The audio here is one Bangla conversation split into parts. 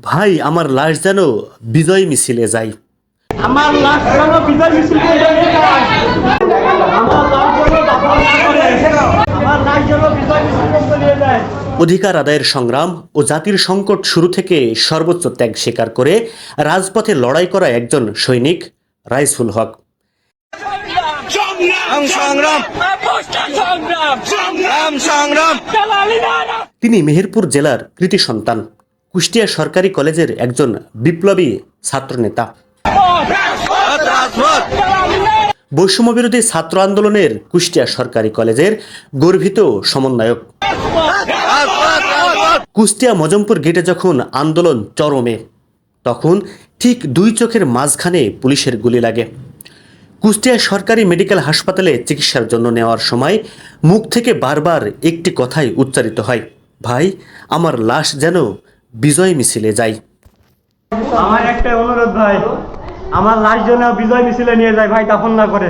ভাই আমার লাশ যেন বিজয় মিছিলে যাই আমার লাশ যেন বিজয় মিছিল অধিকার আদায়ের সংগ্রাম ও জাতির সংকট শুরু থেকে সর্বোচ্চ ত্যাগ স্বীকার করে রাজপথে লড়াই করা একজন সৈনিক রাইসুল হক। তিনি মেহেরপুর জেলার কৃতি সন্তান। কুষ্টিয়া সরকারি কলেজের একজন বিপ্লবী ছাত্রনেতা। বৈষম্যবিরোধী ছাত্র আন্দোলনের কুষ্টিয়া সরকারি কলেজের গর্বিত সমন্বয়ক। কুষ্টিয়া মজমপুর গেটে যখন আন্দোলন চরমে, তখন ঠিক দুই চোখের মাঝখানে পুলিশের গুলি লাগে। কুষ্টিয়া সরকারি মেডিকেল হাসপাতালে চিকিৎসার জন্য নেওয়ার সময় মুখ থেকে বারবার একটি কথাই উচ্চারিত হয়, ভাই, আমার লাশ যেন বিজয় মিছিলে যায় আমার একটা অনুরোধ ভাই আমার লাশ যেন বিজয় মিছিলে নিয়ে যায় ভাই দাফন না করে।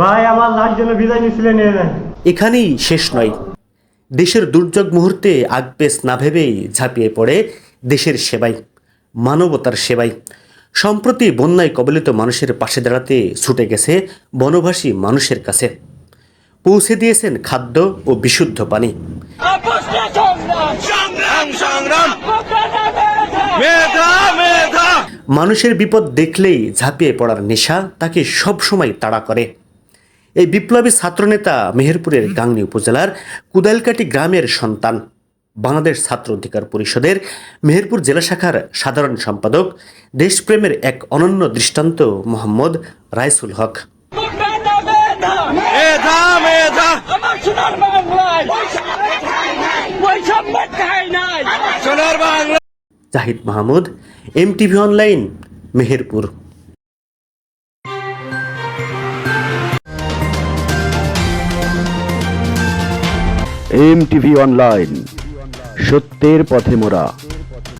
ভাই আমার লাশ যেন বিজয় মিছিলে নিয়ে যায়। এখানেই শেষ নয়। দেশের দুর্যোগ মুহূর্তে আগপেস না ভেবেই ঝাঁপিয়ে পড়ে দেশের সেবায় মানবতার সেবায় সম্প্রতি বন্যায় কবলিত মানুষের পাশে দাঁড়াতে ছুটে গেছে বনবাসী মানুষের কাছে। পৌঁছে দিয়েছেন খাদ্য ও বিশুদ্ধ পানি। মানুষের বিপদ দেখলেই ঝাঁপিয়ে পড়ার নেশা তাকে সবসময় তাড়া করে। এই বিপ্লবী ছাত্রনেতা মেহেরপুরের গাংনী উপজেলার কুদালকাটি গ্রামের সন্তান বাংলাদেশ ছাত্র অধিকার পরিষদের মেহেরপুর জেলা শাখার সাধারণ সম্পাদক দেশপ্রেমের এক অনন্য দৃষ্টান্ত Mohammad Raisul Haque. Sonar Bangla Zahid Mahmud M TV online Meherpur. M TV online সত্যের পথে মোরা।